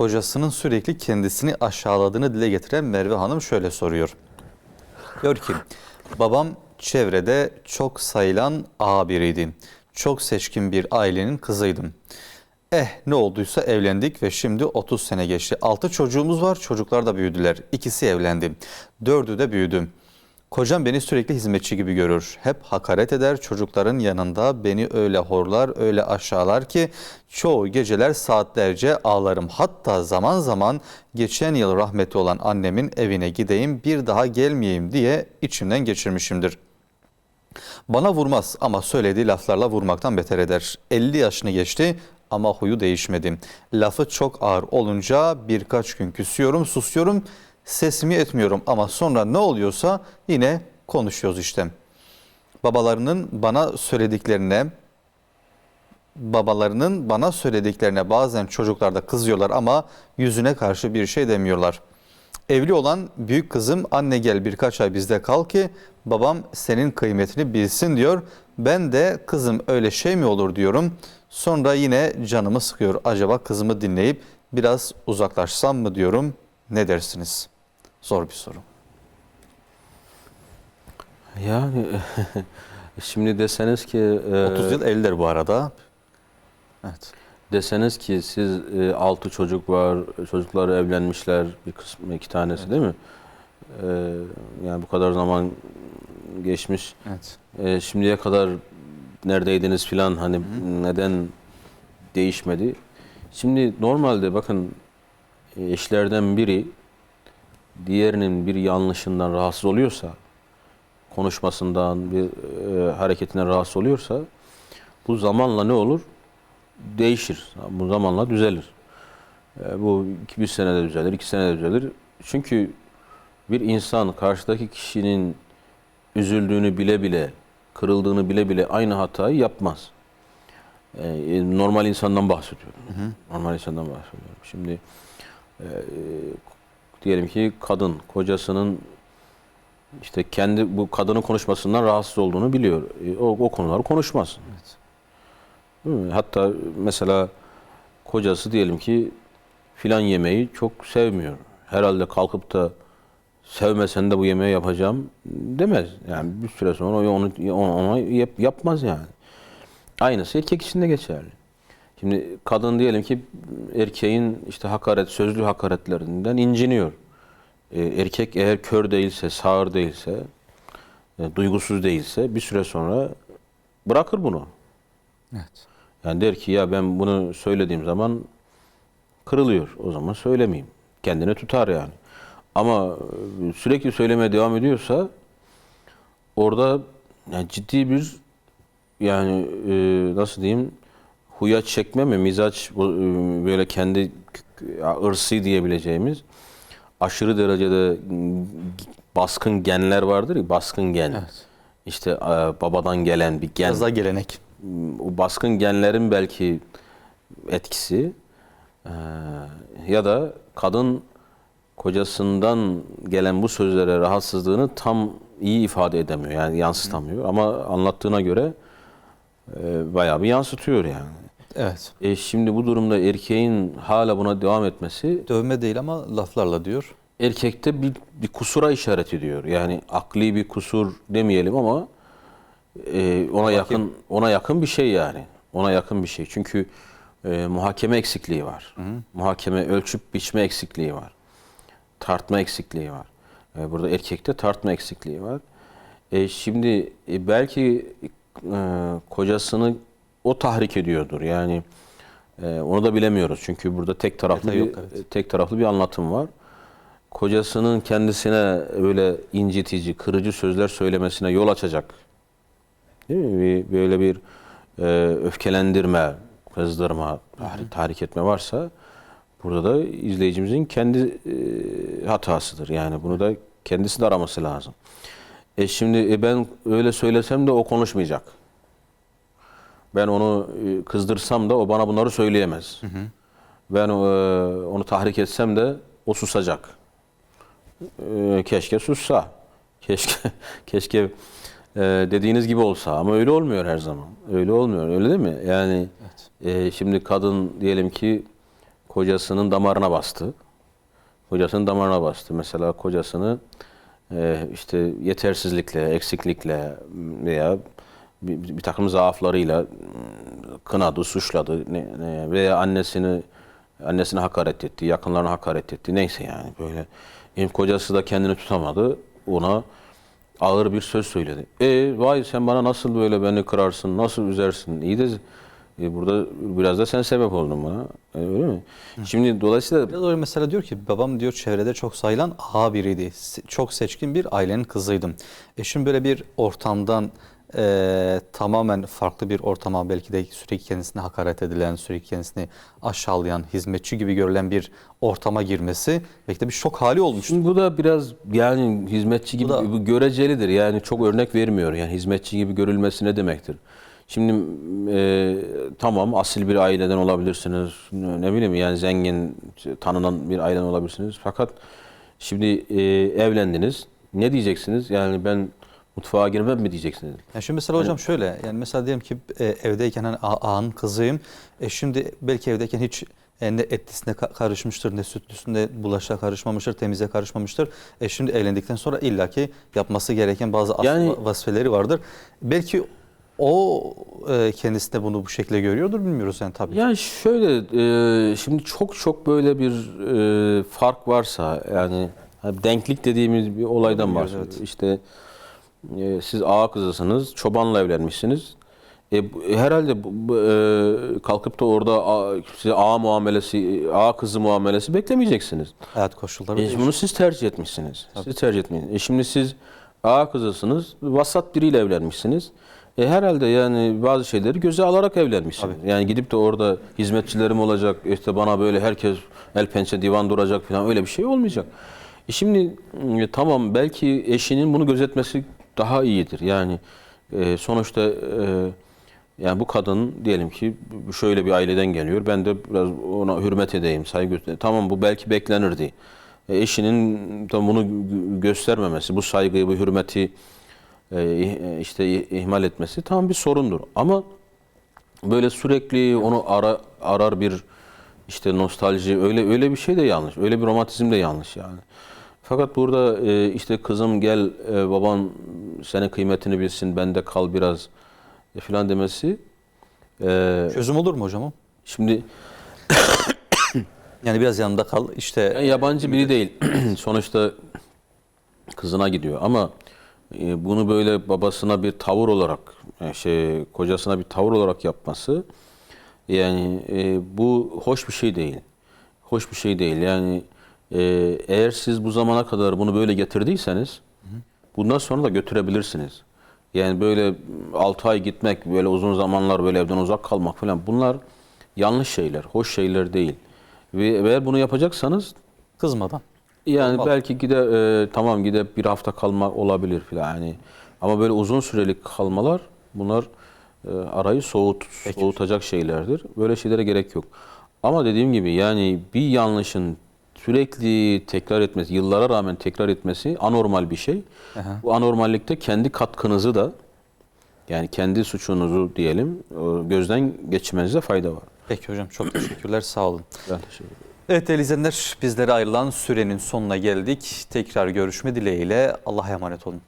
Kocasının sürekli kendisini aşağıladığını dile getiren Merve Hanım şöyle soruyor. Diyor ki babam çevrede çok sayılan ağa biriydi. Çok seçkin bir ailenin kızıydım. Eh ne olduysa evlendik ve şimdi 30 sene geçti. 6 çocuğumuz var çocuklar da büyüdüler. İkisi evlendi. Dördü de büyüdü. Kocam beni sürekli hizmetçi gibi görür. Hep hakaret eder çocukların yanında beni öyle horlar öyle aşağılar ki çoğu geceler saatlerce ağlarım. Hatta zaman zaman geçen yıl rahmetli olan annemin evine gideyim bir daha gelmeyeyim diye içimden geçirmişimdir. Bana vurmaz ama söylediği laflarla vurmaktan beter eder. 50 yaşını geçti ama huyu değişmedi. Lafı çok ağır olunca birkaç gün küsüyorum, susuyorum, sesimi etmiyorum ama sonra ne oluyorsa yine konuşuyoruz işte. Babalarının bana söylediklerine babalarının bana söylediklerine bazen çocuklar da kızıyorlar ama yüzüne karşı bir şey demiyorlar. Evli olan büyük kızım anne gel birkaç ay bizde kal ki babam senin kıymetini bilsin diyor. Ben de kızım öyle şey mi olur diyorum. Sonra yine canımı sıkıyor. Acaba kızımı dinleyip biraz uzaklaşsam mı diyorum. Ne dersiniz? Zor bir soru. Yani şimdi deseniz ki e, 30 yıl evliler bu arada. Evet. deseniz ki siz e, altı çocuk var, çocuklar evlenmişler bir kısmı iki tanesi değil mi? E, yani bu kadar zaman geçmiş. Evet. E, şimdiye kadar neredeydiniz filan hani neden değişmedi? Şimdi normalde bakın eşlerden biri diğerinin bir yanlışından rahatsız oluyorsa, konuşmasından, bir e, hareketinden rahatsız oluyorsa bu zamanla ne olur? Değişir. Bu zamanla düzelir. E, bu iki, bir senede düzelir, iki senede düzelir. Çünkü bir insan karşıdaki kişinin üzüldüğünü bile bile, kırıldığını bile bile aynı hatayı yapmaz. E, normal insandan bahsediyorum. Normal insandan bahsediyorum. Şimdi e, diyelim ki kadın kocasının işte kendi bu kadının konuşmasından rahatsız olduğunu biliyor. E, o, o konuları konuşmaz. Değil mi? Hatta mesela kocası diyelim ki filan yemeği çok sevmiyor. Herhalde kalkıp da sevmesen de bu yemeği yapacağım demez. Yani bir süre sonra onu, onu ona yap, yapmaz yani. Aynısı erkek için de geçerli. Şimdi kadın diyelim ki erkeğin işte hakaret, sözlü hakaretlerinden inciniyor. Ee, erkek eğer kör değilse, sağır değilse, e, duygusuz değilse bir süre sonra bırakır bunu. Evet. Yani der ki ya ben bunu söylediğim zaman kırılıyor. O zaman söylemeyeyim. Kendini tutar yani. Ama e, sürekli söylemeye devam ediyorsa orada yani ciddi bir yani e, nasıl diyeyim huya çekme mi mizaç e, böyle kendi ırsi diyebileceğimiz aşırı derecede m, baskın genler vardır ya baskın gen. Evet. İşte e, babadan gelen bir gen Biraz daha gelenek. o baskın genlerin belki etkisi ya da kadın kocasından gelen bu sözlere rahatsızlığını tam iyi ifade edemiyor. Yani yansıtamıyor. Ama anlattığına göre bayağı bir yansıtıyor yani. Evet. E şimdi bu durumda erkeğin hala buna devam etmesi Dövme değil ama laflarla diyor. erkekte bir, bir kusura işaret ediyor. Yani akli bir kusur demeyelim ama e, ona yakın ona yakın bir şey yani. Ona yakın bir şey. Çünkü e, muhakeme eksikliği var. Muhakeme ölçüp biçme eksikliği var. Tartma eksikliği var. E, burada erkekte tartma eksikliği var. E, şimdi e, belki e, kocasını o tahrik ediyordur. Yani e, onu da bilemiyoruz. Çünkü burada tek taraflı bir yok, evet. tek taraflı bir anlatım var. Kocasının kendisine öyle incitici, kırıcı sözler söylemesine yol açacak. Değil mi? Bir, böyle bir e, öfkelendirme, kızdırma, tahrik, tahrik etme varsa burada da izleyicimizin kendi e, hatasıdır. Yani bunu da kendisi de araması lazım. E şimdi e, ben öyle söylesem de o konuşmayacak. Ben onu e, kızdırsam da o bana bunları söyleyemez. Ben e, onu tahrik etsem de o susacak. E, keşke sussa. Keşke keşke dediğiniz gibi olsa ama öyle olmuyor her zaman. Öyle olmuyor. Öyle değil mi? Yani e, şimdi kadın diyelim ki kocasının damarına bastı. Kocasının damarına bastı. Mesela kocasını işte yetersizlikle, eksiklikle veya bir, bir takım zaaflarıyla mm, kınadı, suçladı ne, ne- veya annesini annesine hakaret etti, yakınlarına hakaret etti. Neyse yani böyle. Hem kocası da kendini tutamadı. Ona ağır bir söz söyledi. E vay sen bana nasıl böyle beni kırarsın, nasıl üzersin? İyi de e, burada biraz da sen sebep oldun bana. E, öyle mi? Şimdi dolayısıyla Biraz öyle mesela diyor ki babam diyor çevrede çok sayılan ağa biriydi. Çok seçkin bir ailenin kızıydım. Eşim böyle bir ortamdan eee, tamamen farklı bir ortama belki de sürekli kendisine hakaret edilen, sürekli kendisini aşağılayan, hizmetçi gibi görülen bir ortama girmesi belki de bir şok hali olmuştu. Şimdi bu da biraz yani hizmetçi gibi da- bu görecelidir. Yani çok örnek vermiyor. Yani hizmetçi gibi görülmesi ne demektir? Şimdi e, tamam asil bir aileden olabilirsiniz. Ne ne bileyim yani zengin, tanınan bir aileden olabilirsiniz. Fakat şimdi e, evlendiniz. Ne diyeceksiniz? Yani ben mutfağa girmem mi diyeceksiniz? Yani şimdi mesela hocam şöyle yani mesela diyelim ki e, evdeyken hani ağanın kızıyım. E şimdi belki evdeyken hiç e, ne etlisine ka- karışmıştır ne sütlüsünde bulaşığa karışmamıştır, temize karışmamıştır. E şimdi evlendikten sonra illaki yapması gereken bazı Yani- va- vazifeleri vardır. Belki o e, kendisi de bunu bu şekilde görüyordur bilmiyoruz yani tabii. Yani şöyle e, şimdi çok çok böyle bir e, fark varsa yani hani denklik dediğimiz bir olaydan bahsediyoruz. İşte e, siz ağa kızısınız, çobanla evlenmişsiniz. E, bu- herhalde bu, bu, e, kalkıp da orada a, size ağa muamelesi, ağa kızı muamelesi beklemeyeceksiniz. Hayat koşulları E, bunu siz tercih etmişsiniz. Siz tercih etmişsiniz. E, şimdi siz ağa kızısınız, vasat biriyle evlenmişsiniz. E, herhalde yani bazı şeyleri göze alarak evlenmişsiniz. Yani gidip de orada hizmetçilerim olacak, işte bana böyle herkes el pençe divan duracak falan öyle bir şey olmayacak. E, şimdi e, tamam belki eşinin bunu gözetmesi daha iyidir. Yani e, sonuçta e, yani bu kadın diyelim ki şöyle bir aileden geliyor. Ben de biraz ona hürmet edeyim, saygı göstereyim. Tamam bu belki beklenirdi. E, eşinin de bunu gö- göstermemesi, bu saygıyı, bu hürmeti e, işte ih- ihmal etmesi tam bir sorundur. Ama böyle sürekli onu ara, arar bir işte nostalji öyle öyle bir şey de yanlış. Öyle bir romantizm de yanlış yani. Fakat burada e, işte kızım gel e, baban senin kıymetini bilsin bende kal biraz e, filan demesi e, Çözüm olur mu hocam o? şimdi Yani biraz yanında kal işte Yani yabancı biri değil. Sonuçta kızına gidiyor ama e, bunu böyle babasına bir tavır olarak e, şey kocasına bir tavır olarak yapması yani e, bu hoş bir şey değil. Hoş bir şey değil. Yani e, eğer siz bu zamana kadar bunu böyle getirdiyseniz bundan sonra da götürebilirsiniz. Yani böyle 6 ay gitmek, böyle uzun zamanlar böyle evden uzak kalmak falan bunlar yanlış şeyler, hoş şeyler değil. Ve eğer bunu yapacaksanız kızmadan. yani Olmalı. belki gide e, tamam gidip bir hafta kalma olabilir filan yani. Ama böyle uzun süreli kalmalar bunlar e, arayı soğut soğutacak şeylerdir. Böyle şeylere gerek yok. Ama dediğim gibi yani bir yanlışın sürekli tekrar etmesi, yıllara rağmen tekrar etmesi anormal bir şey. Aha. Bu anormallikte kendi katkınızı da yani kendi suçunuzu diyelim gözden geçirmenize fayda var. Peki hocam çok teşekkürler sağ olun. Ben teşekkür ederim. Evet değerli izleyenler bizlere ayrılan sürenin sonuna geldik. Tekrar görüşme dileğiyle Allah'a emanet olun.